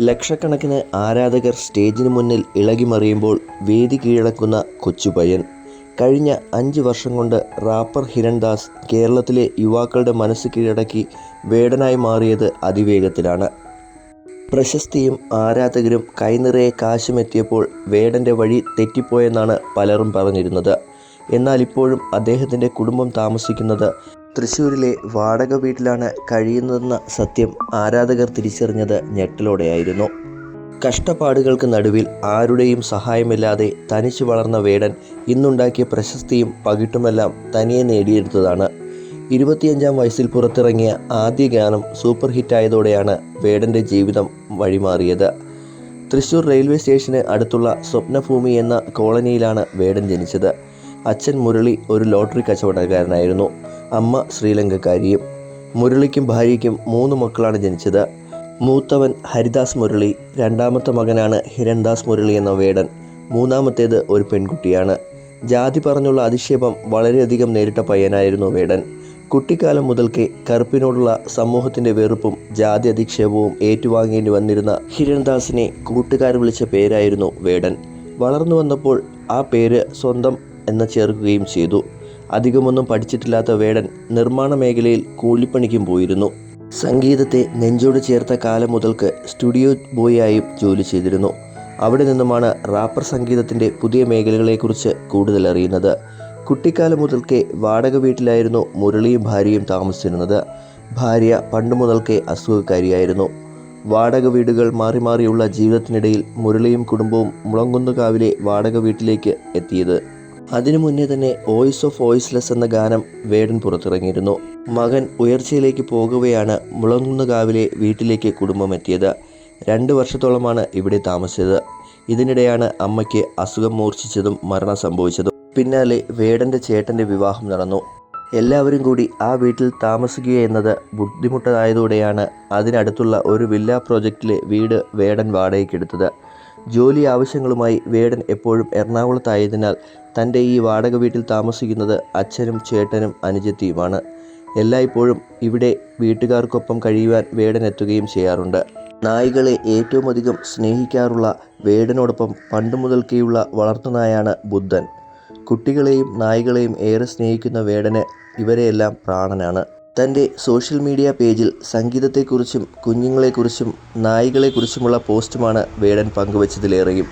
ലക്ഷക്കണക്കിന് ആരാധകർ സ്റ്റേജിന് മുന്നിൽ ഇളകിമറിയുമ്പോൾ വേദി കീഴടക്കുന്ന കൊച്ചുപയൻ കഴിഞ്ഞ അഞ്ച് വർഷം കൊണ്ട് റാപ്പർ ഹിരൺദാസ് കേരളത്തിലെ യുവാക്കളുടെ മനസ്സ് കീഴടക്കി വേടനായി മാറിയത് അതിവേഗത്തിലാണ്. പ്രശസ്തിയും ആരാധകരും കൈനിറയെ കാശുമെത്തിയപ്പോൾ വേടന്റെ വഴി തെറ്റിപ്പോയെന്നാണ് പലരും പറഞ്ഞിരുന്നത്. എന്നാൽ ഇപ്പോഴും അദ്ദേഹത്തിന്റെ കുടുംബം താമസിക്കുന്നത് തൃശ്ശൂരിലെ വാടക വീട്ടിലാണ് കഴിയുന്നതെന്ന സത്യം ആരാധകർ തിരിച്ചറിഞ്ഞത് ഞെട്ടലോടെയായിരുന്നു. കഷ്ടപ്പാടുകൾക്ക് നടുവിൽ ആരുടെയും സഹായമില്ലാതെ തനിച്ചു വളർന്ന വേടൻ ഇന്നുണ്ടാക്കിയ പ്രശസ്തിയും പകിട്ടുമെല്ലാം തനിയെ നേടിയെടുത്തതാണ്. ഇരുപത്തിയഞ്ചാം വയസ്സിൽ പുറത്തിറങ്ങിയ ആദ്യ ഗാനം സൂപ്പർ ഹിറ്റായതോടെയാണ് വേടന്റെ ജീവിതം വഴിമാറിയത്. തൃശ്ശൂർ റെയിൽവേ സ്റ്റേഷന് അടുത്തുള്ള സ്വപ്നഭൂമി എന്ന കോളനിയിലാണ് വേടൻ ജനിച്ചത്. അച്ഛൻ മുരളി ഒരു ലോട്ടറി കച്ചവടക്കാരനായിരുന്നു. അമ്മ ശ്രീലങ്കക്കാരിയും മുരളിക്കും ഭാര്യയ്ക്കും മൂന്ന് മക്കളാണ് ജനിച്ചത്. മൂത്തവൻ ഹരിദാസ് മുരളി രണ്ടാമത്തെ മകനാണ് ഹിരൺദാസ് മുരളി എന്ന വേടൻ മൂന്നാമത്തേത് ഒരു പെൺകുട്ടിയാണ്. ജാതി പറഞ്ഞുള്ള അധിക്ഷേപം വളരെയധികം നേരിട്ട പയ്യനായിരുന്നു വേടൻ. കുട്ടിക്കാലം മുതൽക്കേ കറുപ്പിനോടുള്ള സമൂഹത്തിന്റെ വെറുപ്പും ജാതി അധിക്ഷേപവും ഏറ്റുവാങ്ങേണ്ടി വന്നിരുന്ന ഹിരൺദാസിനെ കൂട്ടുകാർ വിളിച്ച പേരായിരുന്നു വേടൻ. വളർന്നു വന്നപ്പോൾ ആ പേര് സ്വന്തം എന്ന് ചേർക്കുകയും ചെയ്തു. അധികമൊന്നും പഠിച്ചിട്ടില്ലാത്ത വേടൻ നിർമ്മാണ മേഖലയിൽ കൂലിപ്പണിക്കും പോയിരുന്നു. സംഗീതത്തെ നെഞ്ചോട് ചേർത്ത കാലം മുതൽക്ക് സ്റ്റുഡിയോ ബോയായും ജോലി ചെയ്തിരുന്നു. അവിടെ നിന്നുമാണ് റാപ്പർ സംഗീതത്തിന്റെ പുതിയ മേഖലകളെക്കുറിച്ച് കൂടുതൽ അറിയുന്നത്. കുട്ടിക്കാലം മുതൽക്കേ വാടക വീട്ടിലായിരുന്നു മുരളിയും ഭാര്യയും താമസിച്ചിരുന്നത്. ഭാര്യ പണ്ട് മുതൽക്കേ അസുഖക്കാരിയായിരുന്നു. വാടക വീടുകൾ മാറി മാറിയുള്ള ജീവിതത്തിനിടയിൽ മുരളിയും കുടുംബവും മുളങ്കുന്നുകാവിലെ വാടക വീട്ടിലേക്ക് എത്തിയത് അതിനു മുന്നേ തന്നെ വോയിസ് ഓഫ് വോയിസ്ലെസ് എന്ന ഗാനം വേടൻ പുറത്തിറങ്ങിയിരുന്നു. മകൻ ഉയർച്ചയിലേക്ക് പോകുകയാണ് മുളങ്ങുന്നകാവിലെ വീട്ടിലേക്ക് കുടുംബം എത്തിയത് രണ്ട് വർഷത്തോളമാണ് ഇവിടെ താമസിച്ചത്. ഇതിനിടെയാണ് അമ്മയ്ക്ക് അസുഖം മൂർച്ഛിച്ചതും മരണം സംഭവിച്ചതും. പിന്നാലെ വേടന്റെ ചേട്ടന്റെ വിവാഹം നടന്നു. എല്ലാവരും കൂടി ആ വീട്ടിൽ താമസിക്കുക എന്നത് ബുദ്ധിമുട്ടായതോടെയാണ് അതിനടുത്തുള്ള ഒരു വില്ല പ്രോജക്റ്റിലെ വീട് വേടൻ വാടകയ്ക്കെടുത്തത്. ജോലി ആവശ്യങ്ങളുമായി വേടൻ എപ്പോഴും എറണാകുളത്തായതിനാൽ തന്റെ ഈ വാടക വീട്ടിൽ താമസിക്കുന്നത് അച്ഛനും ചേട്ടനും അനുജത്തിയുമാണ്. എല്ലായ്പ്പോഴും ഇവിടെ വീട്ടുകാർക്കൊപ്പം കഴിയുവാൻ വേടൻ എത്തുകയും ചെയ്യാറുണ്ട്. നായ്കളെ ഏറ്റവും അധികം സ്നേഹിക്കാറുള്ള വേടനോടൊപ്പം പണ്ട് മുതൽക്കേയുള്ള വളർത്തുനായാണ് ബുദ്ധൻ. കുട്ടികളെയും നായ്കളെയും ഏറെ സ്നേഹിക്കുന്ന വേടന് ഇവരെയെല്ലാം പ്രാണനാണ്. തന്റെ സോഷ്യൽ മീഡിയ പേജിൽ സംഗീതത്തെക്കുറിച്ചും കുഞ്ഞുങ്ങളെക്കുറിച്ചും നായികളെക്കുറിച്ചുമുള്ള പോസ്റ്റുമാണ് വേടൻ പങ്കുവച്ചതിലേറെയും.